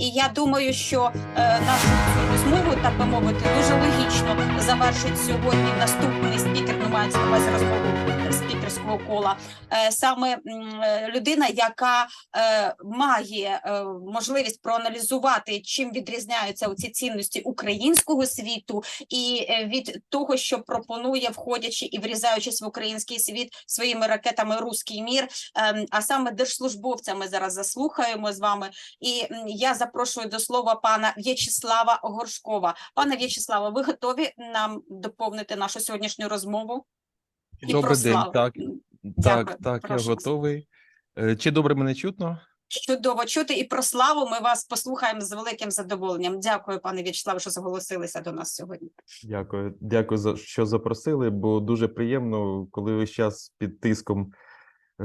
І я думаю, що е, нашу розмову, так би мовити, дуже логічно завершить сьогодні наступний спікер. Ну, мається на спікерського кола. Е, саме е, людина, яка е, має е, можливість проаналізувати, чим відрізняються ці цінності українського світу, і е, від того, що пропонує, входячи і врізаючись в український світ своїми ракетами Руський мір. Ем, а саме держслужбовця ми зараз заслухаємо з вами. І я запрошую до слова пана В'ячеслава Горшкова. Пане В'ячеславе, ви готові нам доповнити нашу сьогоднішню розмову? І Добрий день. Так, так, так, я Прошу готовий. Е, Чи добре мене чутно? Чудово чути і про славу. Ми вас послухаємо з великим задоволенням. Дякую, пане В'ячеславе, що зголосилися до нас сьогодні. Дякую, дякую за що запросили, бо дуже приємно, коли весь час під тиском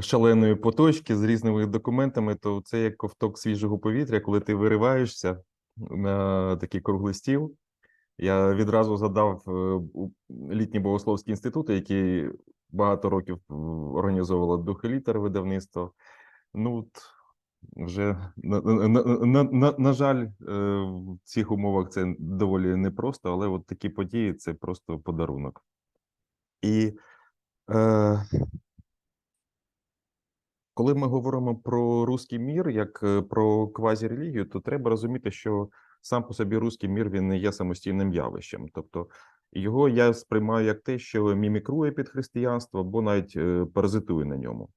шаленої поточки з різними документами, то це як ковток свіжого повітря, коли ти вириваєшся на такий круглий стіл. Я відразу задав е, літній богословський інститут, який багато років е, організовувало дух літер видавництво. Ну, от вже на, на, на, на, на жаль, е, в цих умовах це доволі непросто, але от такі події це просто подарунок. І е, коли ми говоримо про руський мір як про квазірелігію, то треба розуміти, що сам по собі руський мір він не є самостійним явищем. Тобто його я сприймаю як те, що мімікрує під християнство або навіть е, паразитує на ньому.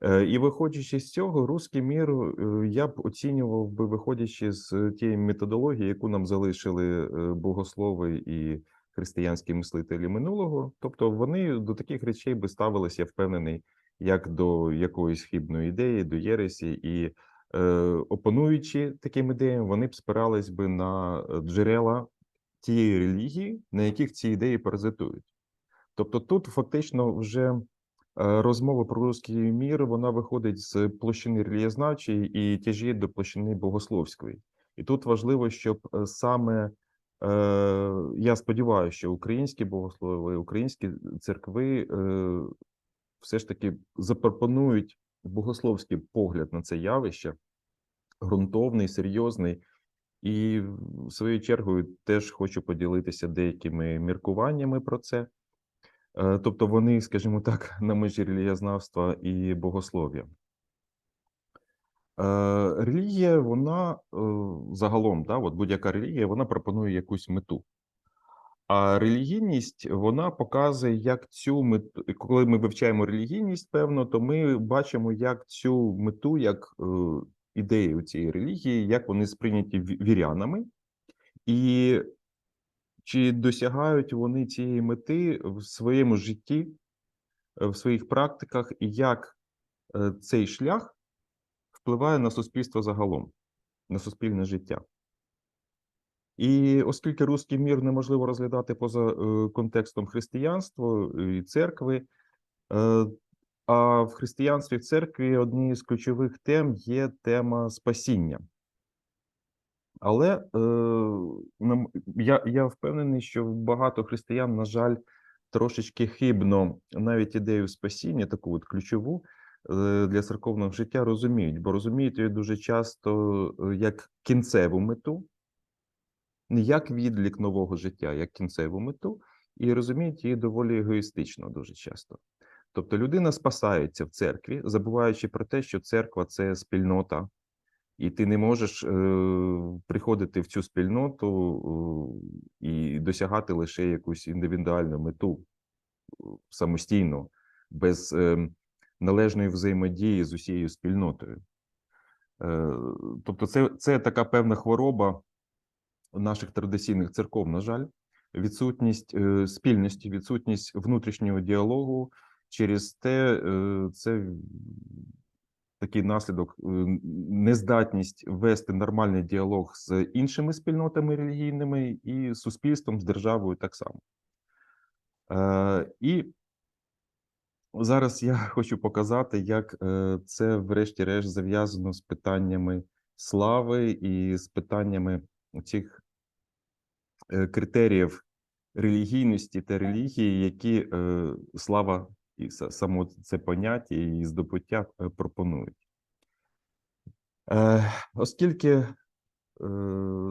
Е, І виходячи з цього, руський мір е, я б оцінював би, виходячи з тієї методології, яку нам залишили богослови і християнські мислителі минулого. Тобто вони до таких речей би ставилися, я впевнений, як до якоїсь хибної ідеї, до єресі, і опонуючи таким ідеям, вони б спирались би на е, джерела тієї релігії, на яких ці ідеї паразитують. Тобто, тут фактично вже е, розмова про руський мір вона виходить з площини релієзнавчої і тяжіє до площини богословської. І тут важливо, щоб е, саме е, я сподіваюся, що українські богослови, українські церкви е, все ж таки запропонують богословський погляд на це явище, ґрунтовний, серйозний. І в свою чергу теж хочу поділитися деякими міркуваннями про це. Е, Тобто вони, скажімо так, на межі релігієзнавства і богослов'я. Е, Релігія, вона е, загалом, да, от будь-яка релігія, вона пропонує якусь мету. А релігійність вона показує, як цю мету, коли ми вивчаємо релігійність, певно, то ми бачимо, як цю мету, як е, ідею цієї релігії, як вони сприйняті вірянами, і чи досягають вони цієї мети в своєму житті, е, в своїх практиках, і як е, цей шлях впливає на суспільство загалом, на суспільне життя. І оскільки руський мір неможливо розглядати поза е, контекстом християнства і церкви, а в християнстві в церкві однією з ключових тем є тема спасіння. Але е, я, я впевнений, що багато християн, на жаль, трошечки хибно навіть ідею спасіння, таку от ключову е, для церковного життя розуміють, бо розуміють її дуже часто е, як кінцеву мету, не як відлік нового життя, як кінцеву мету, і розуміють її доволі егоїстично дуже часто. Тобто людина спасається в церкві, забуваючи про те, що церква це спільнота, і ти не можеш е, приходити в цю спільноту е, і досягати лише якусь індивідуальну мету е, самостійно, без е, належної взаємодії з усією спільнотою. Е, тобто, це, це така певна хвороба наших традиційних церков, на жаль, відсутність е, спільності, відсутність внутрішнього діалогу. Через те е, це такий наслідок е, нездатність вести нормальний діалог з іншими спільнотами релігійними і суспільством, з державою так само. Е, І зараз я хочу показати, як це, врешті-решт, зав'язано з питаннями слави і з питаннями цих критеріїв релігійності та релігії, які слава і са- само це поняття і здобуття е, пропонують. Е, Оскільки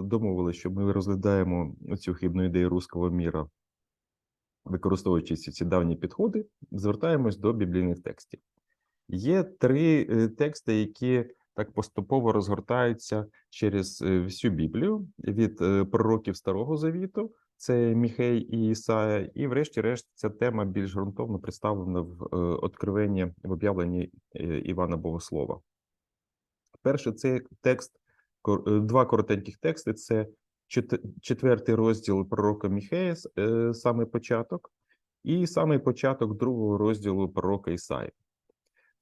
домовилися, що ми розглядаємо цю хибну ідею руського міра, використовуючи ці, ці давні підходи, звертаємось до біблійних текстів. Є три е, тексти, які так поступово розгортаються через е, всю Біблію від е, пророків Старого Завіту, це Міхей і Ісая, і, врешті-решт, ця тема більш ґрунтовно представлена в е, откровенні в об'явленні Івана Богослова. Перше, це текст, два коротеньких тексти. Це четвертий розділ пророка Міхея, саме початок, і саме початок другого розділу пророка Ісаї.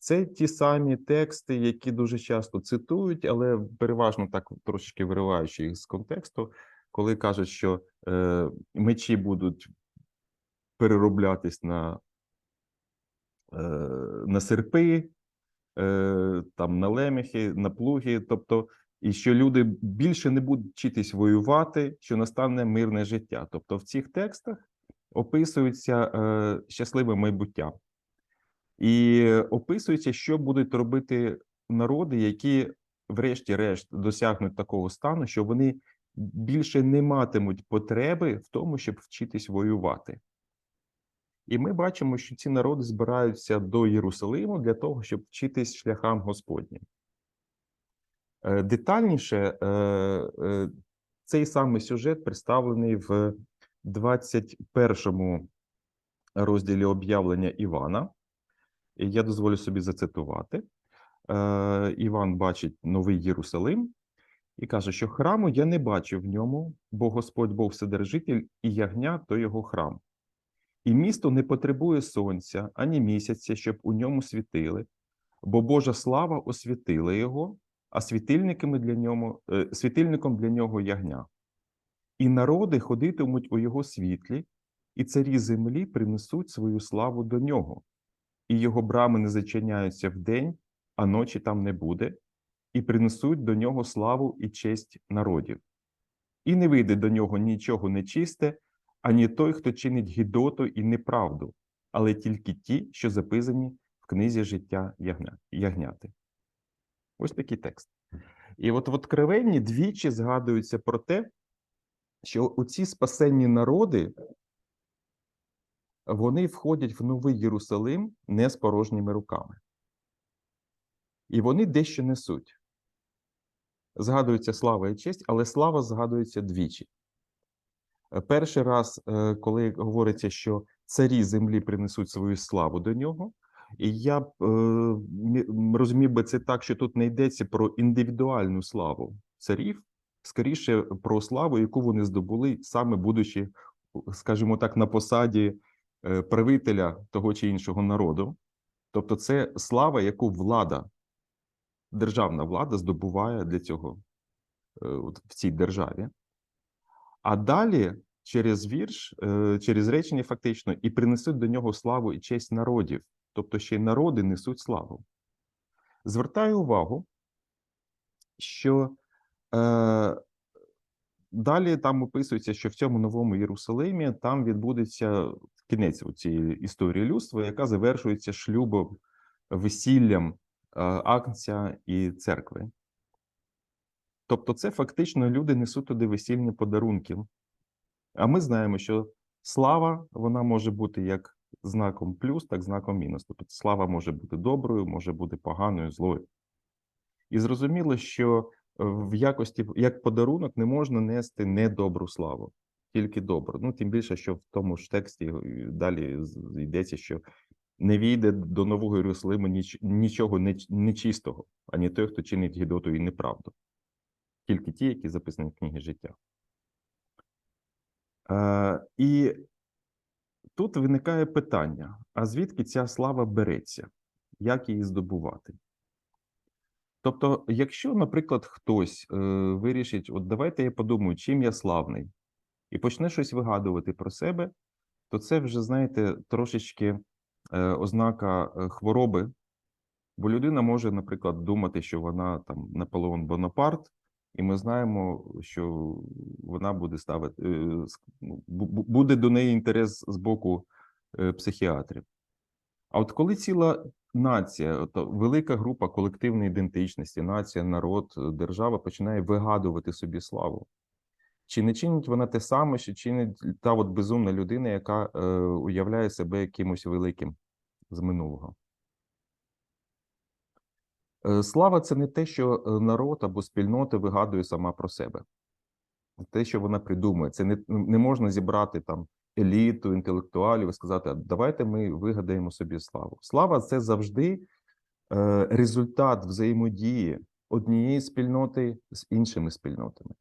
Це ті самі тексти, які дуже часто цитують, але переважно так трошечки вириваючи їх з контексту, коли кажуть, що е, мечі будуть перероблятись на, е, на серпи, е, там на лемехи, на плуги, тобто, і що люди більше не будуть вчитись воювати, що настане мирне життя. Тобто, в цих текстах описується е, щасливе майбуття. І описується, що будуть робити народи, які, врешті-решт, досягнуть такого стану, що вони більше не матимуть потреби в тому, щоб вчитись воювати. І ми бачимо, що ці народи збираються до Єрусалиму для того, щоб вчитись шляхам Господнім. Е, Детальніше е, е, цей самий сюжет представлений в 21 розділі об'явлення Івана. Я дозволю собі зацитувати. Е, Іван бачить новий Єрусалим і каже, що храму я не бачу в ньому, бо Господь Бог Вседержитель і ягня то його храм. І місто не потребує сонця ані місяця, щоб у ньому світили, бо Божа слава освітила його, а світильниками для ньому, е, світильником для нього ягня. І народи ходитимуть у його світлі, і царі землі принесуть свою славу до нього і його брами не зачиняються вдень, а ночі там не буде, і принесуть до нього славу і честь народів. І не вийде до нього нічого нечисте, ані той, хто чинить гідоту і неправду, але тільки ті, що записані в книзі життя ягня, ягняти. Ось такий текст. І от в Откровенні двічі згадується про те, що оці спасенні народи вони входять в Новий Єрусалим не з порожніми руками. І вони дещо несуть. Згадується слава і честь, але слава згадується двічі. Е, Перший раз, е, коли говориться, що царі землі принесуть свою славу до нього, і я б е, розумів би це так, що тут не йдеться про індивідуальну славу царів, скоріше про славу, яку вони здобули, саме будучи, скажімо так, на посаді правителя того чи іншого народу. Тобто, це слава, яку влада, державна влада здобуває для цього е, в цій державі. А далі через вірш, е, через речення, фактично, і принесуть до нього славу і честь народів. Тобто ще й народи несуть славу. Звертаю увагу, що е, далі там описується, що в цьому новому Єрусалимі там відбудеться кінець у цієї історії людства, яка завершується шлюбом, весіллям е, Агнця і церкви. Тобто, це фактично люди несуть туди весільні подарунки. А ми знаємо, що слава вона може бути як знаком плюс, так знаком мінус. Тобто слава може бути доброю, може бути поганою, злою. І зрозуміло, що е, в якості як подарунок не можна нести недобру славу, тільки добру. Ну, тим більше, що в тому ж тексті е, далі йдеться, що не війде до нового Єрусалиму ніч, нічого нечистого, ані той, хто чинить гідоту і неправду. Тільки ті, які записані в книгі життя. Е, і тут виникає питання: а звідки ця слава береться? Як її здобувати? Тобто, якщо, наприклад, хтось е, вирішить, от давайте я подумаю, чим я славний, і почне щось вигадувати про себе, то це вже, знаєте, трошечки е, ознака е, хвороби, бо людина може, наприклад, думати, що вона там Наполеон Бонапарт, і ми знаємо, що вона буде ставити, е, ну, бу- бу- буде до неї інтерес з боку психіатрів. А от коли ціла нація, то велика група колективної ідентичності, нація, народ, держава починає вигадувати собі славу. Чи не чинить вона те саме, що чинить та от безумна людина, яка е, уявляє себе якимось великим з минулого? Е, Слава це не те, що е, народ або спільнота вигадує сама про себе. Те, що вона придумує, це не, не можна зібрати там еліту, інтелектуалів і сказати, давайте ми вигадаємо собі славу. Слава це завжди е, результат взаємодії однієї спільноти з іншими спільнотами.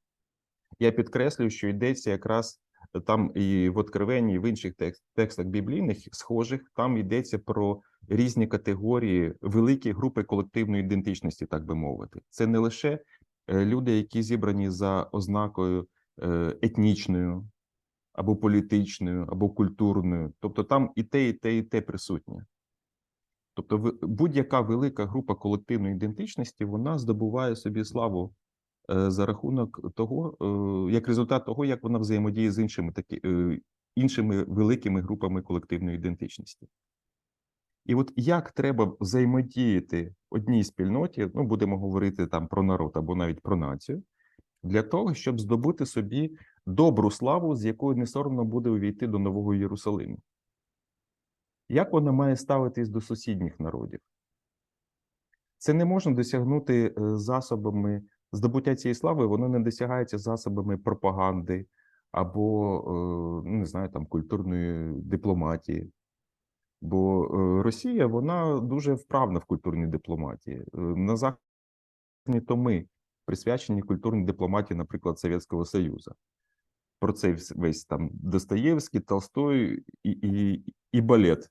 Я підкреслюю, що йдеться якраз там і в Откровенні, і в інших текстах біблійних схожих, там йдеться про різні категорії, великі групи колективної ідентичності, так би мовити. Це не лише е, люди, які зібрані за ознакою е, етнічною, або політичною, або культурною. Тобто там і те, і те, і те присутнє. Тобто, будь-яка велика група колективної ідентичності вона здобуває собі славу е, за рахунок того, е, як результат того, як вона взаємодіє з іншими такі, е, іншими великими групами колективної ідентичності. І от як треба взаємодіяти одній спільноті, ну будемо говорити там про народ або навіть про націю, для того, щоб здобути собі добру славу, з якою не соромно буде увійти до Нового Єрусалиму. Як вона має ставитись до сусідніх народів? Це не можна досягнути е, засобами здобуття цієї слави, воно не досягається засобами пропаганди або, е, ну, не знаю, там культурної дипломатії. Бо е, Росія вона дуже вправна в культурній дипломатії. Е, На західні томи присвячені культурній дипломатії, наприклад, Совєтського Союзу. Про це весь там Достоєвський, Толстой і, і, і балет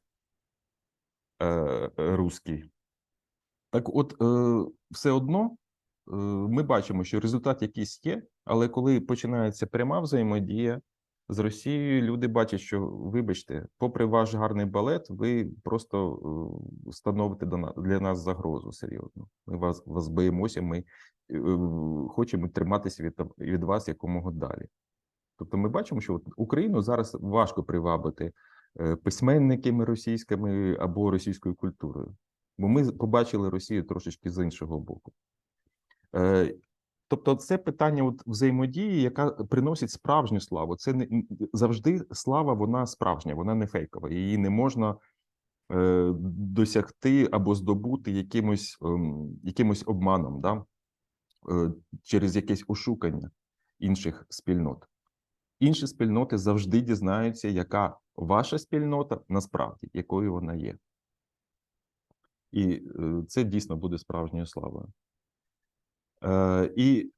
е, руський. Так от, е, все одно ми бачимо, що результат якийсь є, але коли починається пряма взаємодія з Росією, люди бачать, що, вибачте, попри ваш гарний балет, ви просто е, становите для нас загрозу серйозно. Ми вас, вас боїмося, ми е, хочемо триматися від, від вас якомога далі. Тобто ми бачимо, що Україну зараз важко привабити е, письменниками російськими або російською культурою, бо ми побачили Росію трошечки з іншого боку. Е, Тобто, це питання от взаємодії, яка приносить справжню славу. Це не завжди слава, вона справжня, вона не фейкова. Її не можна е, досягти або здобути якимось, ем, якимось обманом, да? е, через якесь ошукання інших спільнот. Інші спільноти завжди дізнаються, яка ваша спільнота насправді, якою вона є. І е, це дійсно буде справжньою славою. Е, І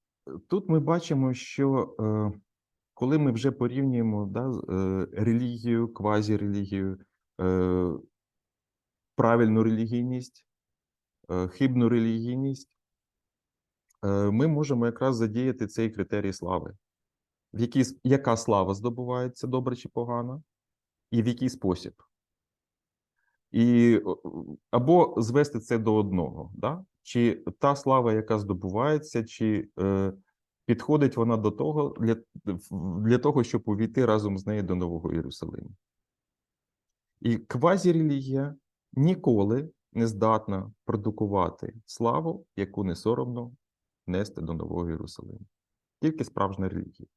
тут ми бачимо, що е, коли ми вже порівнюємо да, е, релігію, квазірелігію, правильну релігійність, хибну релігійність, ми можемо якраз задіяти цей критерій слави. В якій, яка слава здобувається, добре чи погано, і в який спосіб. І або звести це до одного, да? Чи та слава, яка здобувається, чи е, підходить вона до того для, для того, щоб увійти разом з нею до Нового Єрусалиму. І квазірелігія ніколи не здатна продукувати славу, яку не соромно нести до Нового Єрусалиму. Тільки справжня релігія.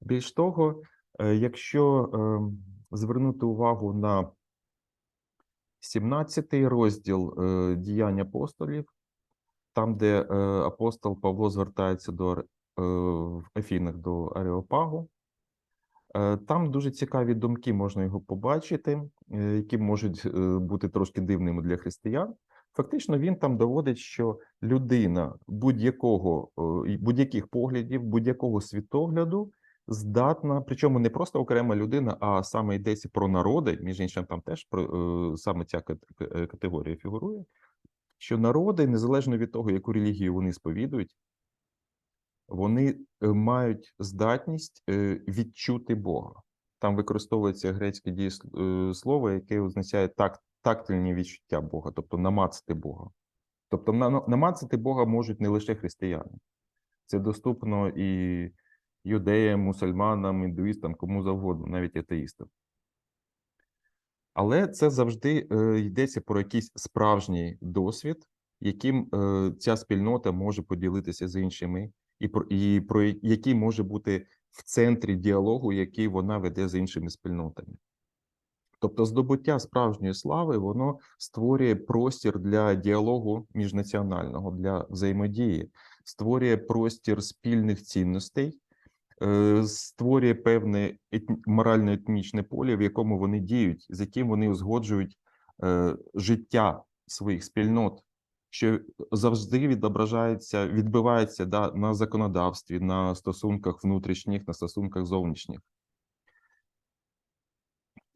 Більш того, е, якщо е, звернути увагу на 17 розділ е, діянь апостолів, там, де е, апостол Павло звертається до е, в Афінах до Ареопагу, там дуже цікаві думки можна його побачити, які можуть бути трошки дивними для християн. Фактично, він там доводить, що людина будь-якого будь-яких поглядів, будь-якого світогляду здатна, причому не просто окрема людина, а саме йдеться про народи. Між іншим, там теж про е, саме ця е, категорія фігурує. Що народи, незалежно від того, яку релігію вони сповідують, вони е, мають здатність відчути Бога. Там використовується грецьке дієслово, яке означає так, тактильні відчуття Бога, тобто намацати Бога. Тобто на- на- намацати Бога можуть не лише християни. Це доступно і юдеям, мусульманам, індуїстам, кому завгодно, навіть атеїстам. Але це завжди е, йдеться про якийсь справжній досвід, яким е, ця спільнота може поділитися з іншими, і про і про який може бути в центрі діалогу, який вона веде з іншими спільнотами. Тобто, здобуття справжньої слави воно створює простір для діалогу міжнаціонального, для взаємодії, створює простір спільних цінностей, створює певне етн- морально-етнічне поле, в якому вони діють, з яким вони узгоджують е, життя своїх спільнот, що завжди відображається, відбивається да, на законодавстві, на стосунках внутрішніх, на стосунках зовнішніх.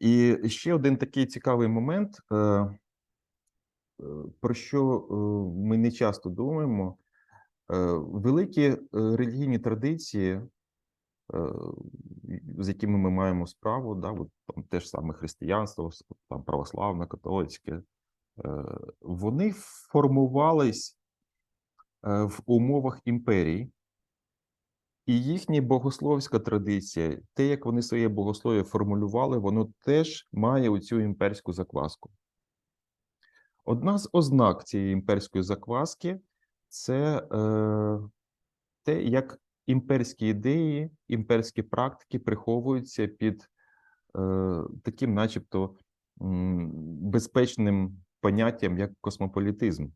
І ще один такий цікавий момент, е, е, про що е, ми не часто думаємо. Е, Великі е, релігійні традиції, е, з якими ми маємо справу, да, от, там, те ж саме християнство, там, православне, католицьке, е, вони формувались е, в умовах імперій, і їхня богословська традиція, те, як вони своє богослов'я формулювали, воно теж має оцю імперську закваску. Одна з ознак цієї імперської закваски це е, те, як імперські ідеї, імперські практики приховуються під е, таким, начебто, безпечним поняттям, як космополітизм.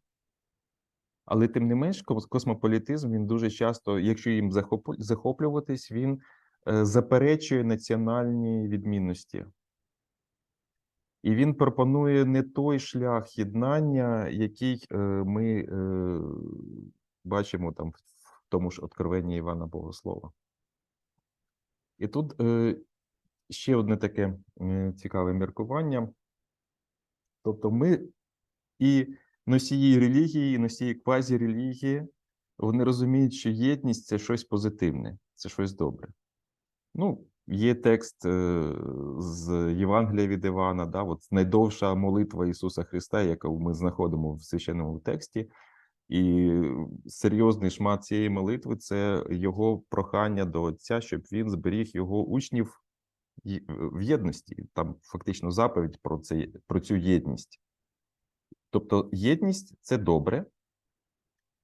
Але тим не менш, космополітизм він дуже часто, якщо їм захоплюватись, він е, заперечує національні відмінності. І він пропонує не той шлях єднання, який е, ми е, бачимо там в тому ж откровенні Івана Богослова. І тут е, ще одне таке е, цікаве міркування. Тобто, ми і носії релігії, і носії квазірелігії, вони розуміють, що єдність це щось позитивне, це щось добре. Ну, є текст е, з Євангелія від Івана, да, от найдовша молитва Ісуса Христа, яку ми знаходимо в священному тексті. І серйозний шмат цієї молитви це його прохання до Отця, щоб він зберіг його учнів в єдності. Там фактично заповідь про це, про цю єдність. Тобто, єдність це добре,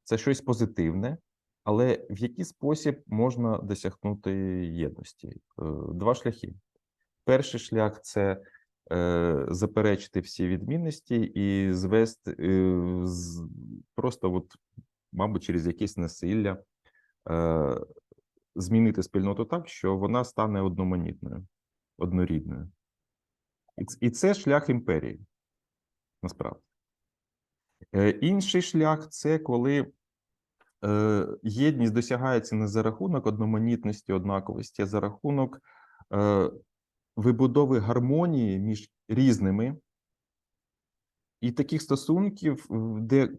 це щось позитивне, але в який спосіб можна досягнути єдності? Е, Два шляхи. Перший шлях це заперечити всі відмінності і звести е, просто, от, мабуть, через якесь насилля е, змінити спільноту так, що вона стане одноманітною, однорідною. І, це шлях імперії, насправді. Е, Інший шлях це коли е, єдність досягається не за рахунок одноманітності, однаковості, а за рахунок е, вибудови гармонії між різними і таких стосунків, де е,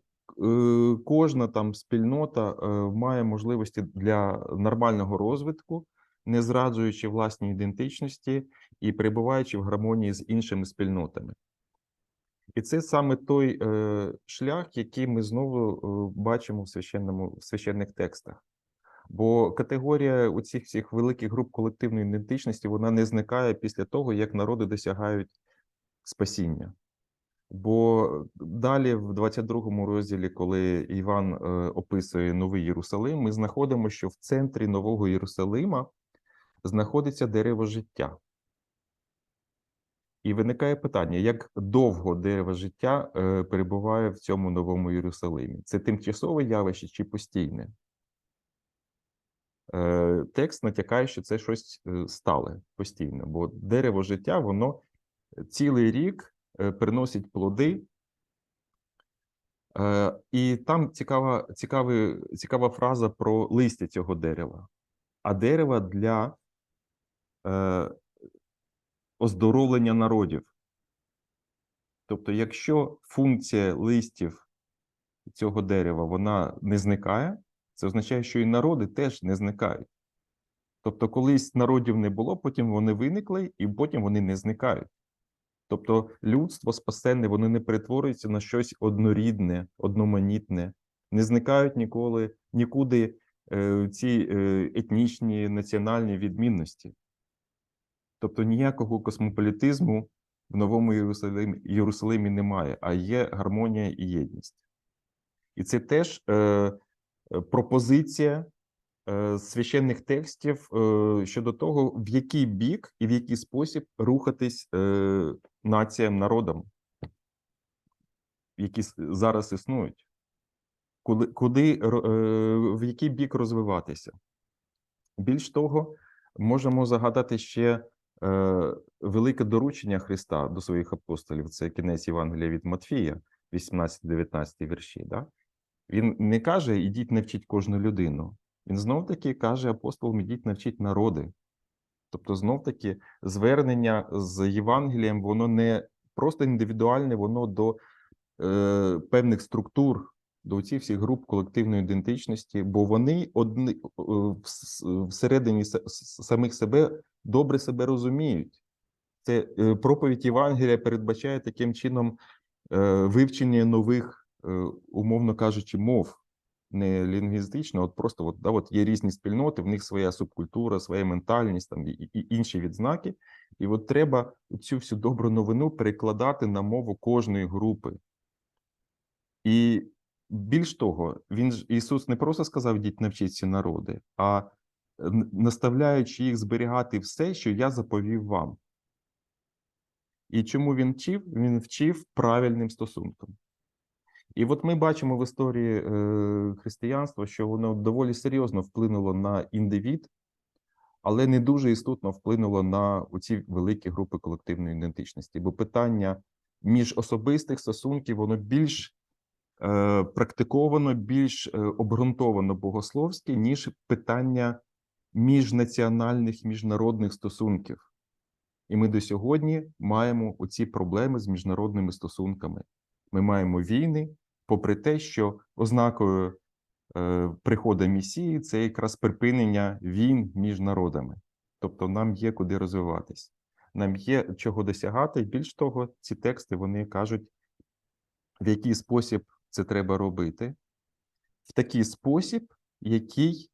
кожна там спільнота е, має можливості для нормального розвитку, не зраджуючи власній ідентичності і перебуваючи в гармонії з іншими спільнотами. І це саме той е, шлях, який ми знову е, бачимо в священному в священних текстах. Бо категорія у цих всіх великих груп колективної ідентичності вона не зникає після того, як народи досягають спасіння. Бо далі, в 22 розділі, коли Іван е, описує Новий Єрусалим, ми знаходимо, що в центрі Нового Єрусалима знаходиться дерево життя. І виникає питання, як довго дерево життя е, перебуває в цьому новому Єрусалимі? Це тимчасове явище чи постійне? Е, текст натякає, що це щось е, стале, постійне, бо дерево життя, воно цілий рік е, приносить плоди. І там цікава, цікавий, цікава фраза про листя цього дерева. А дерево для оздоровлення народів. Тобто, якщо функція листів цього дерева вона не зникає, це означає, що і народи теж не зникають. Тобто, колись народів не було, потім вони виникли, і потім вони не зникають. Тобто, людство спасенне, вони не перетворюються на щось однорідне, одноманітне, не зникають ніколи, нікуди е, ці е, етнічні національні відмінності. Тобто ніякого космополітизму в новому Єрусалимі, Єрусалимі немає, а є гармонія і єдність. І це теж е, пропозиція е, священних текстів е, щодо того, в який бік і в який спосіб рухатись е, націям, народам, які зараз існують, куди, куди е, в який бік розвиватися. Більш того, можемо загадати ще е, велике доручення Христа до своїх апостолів. Це кінець Євангелія від Матфія, 18-19 вірші. Да? Він не каже: ідіть навчіть кожну людину. Він знов таки каже апостолам: ідіть навчіть народи. Тобто, знов таки, звернення з Євангелієм, воно не просто індивідуальне, воно до е, певних структур, до цих всіх груп колективної ідентичності, бо вони одні е, всередині самих себе добре себе розуміють. Це е, проповідь Євангелія передбачає таким чином е, вивчення нових, умовно кажучи, мов. Не лінгвістично, от просто от, да, от є різні спільноти, в них своя субкультура, своя ментальність, там і, і інші відзнаки. І от треба цю всю добру новину перекладати на мову кожної групи. І більш того, він ж Ісус не просто сказав: «Ідіть, навчіться народи, а наставляючи їх зберігати все, що я заповів вам. І чому він вчив? Він вчив правильним стосункам. І от ми бачимо в історії е, християнства, що воно доволі серйозно вплинуло на індивід, але не дуже істотно вплинуло на оці великі групи колективної ідентичності. Бо питання міжособистих стосунків воно більш е, практиковано, більш е, обґрунтовано богословське, ніж питання міжнаціональних міжнародних стосунків. І ми до сьогодні маємо оці проблеми з міжнародними стосунками. Ми маємо війни, попри те, що ознакою е, приходу місії це якраз припинення війн між народами. Тобто нам є куди розвиватись, нам є чого досягати. Більш того, ці тексти вони кажуть, в який спосіб це треба робити, в такий спосіб, який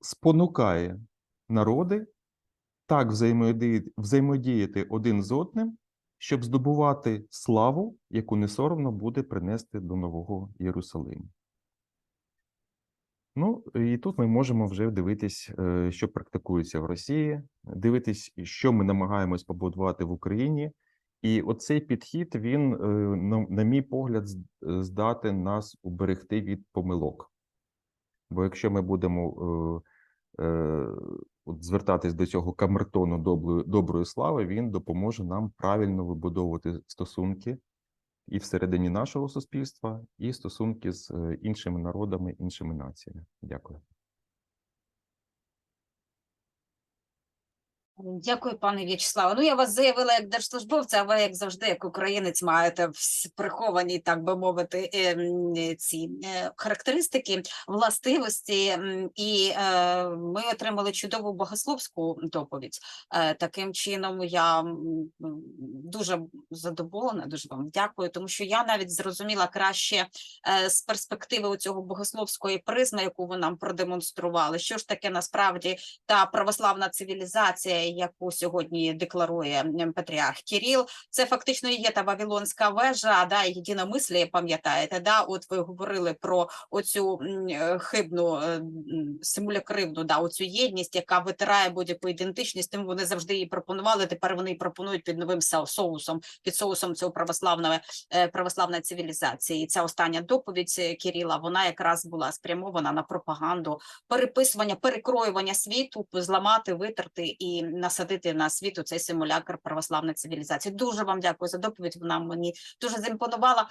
спонукає народи так взаємодіяти, взаємодіяти один з одним, щоб здобувати славу, яку не соромно буде принести до Нового Єрусалиму. Ну, і тут ми можемо вже дивитись, е, що практикується в Росії, дивитись, що ми намагаємось побудувати в Україні. І оцей підхід, він, е, на, мій погляд, з- здатен нас уберегти від помилок. Бо якщо ми будемо е, от звертатись до цього камертону доброї, доброї слави, він допоможе нам правильно вибудовувати стосунки і всередині нашого суспільства, і стосунки з е, іншими народами, іншими націями. Дякую. Дякую, пане В'ячеславе. Ну, я вас заявила як держслужбовця, а ви, як завжди, як українець, маєте приховані, так би мовити, е, ці е, характеристики, властивості. І е, ми отримали чудову богословську доповідь. Таким чином, я дуже задоволена, дуже вам дякую, тому що я навіть зрозуміла краще з перспективи цього богословської призми, яку ви нам продемонстрували, що ж таке насправді та православна цивілізація, яку сьогодні декларує патріарх Кіріл, це фактично є та Вавилонська вежа, да, єдиномислі, пам'ятаєте, да, от ви говорили про оцю е, хибну е, симулякривну, да, оцю єдність, яка витирає будь-яку ідентичність, тим вони завжди її пропонували, тепер вони її пропонують під новим соусом, під соусом цього православного е, православної цивілізації. І ця остання доповідь Кіріла, вона якраз була спрямована на пропаганду переписування, перекроювання світу, зламати, витерти і насадити на світу цей симулякр православної цивілізації. Дуже вам дякую за доповідь. Вона мені дуже заімпонувала.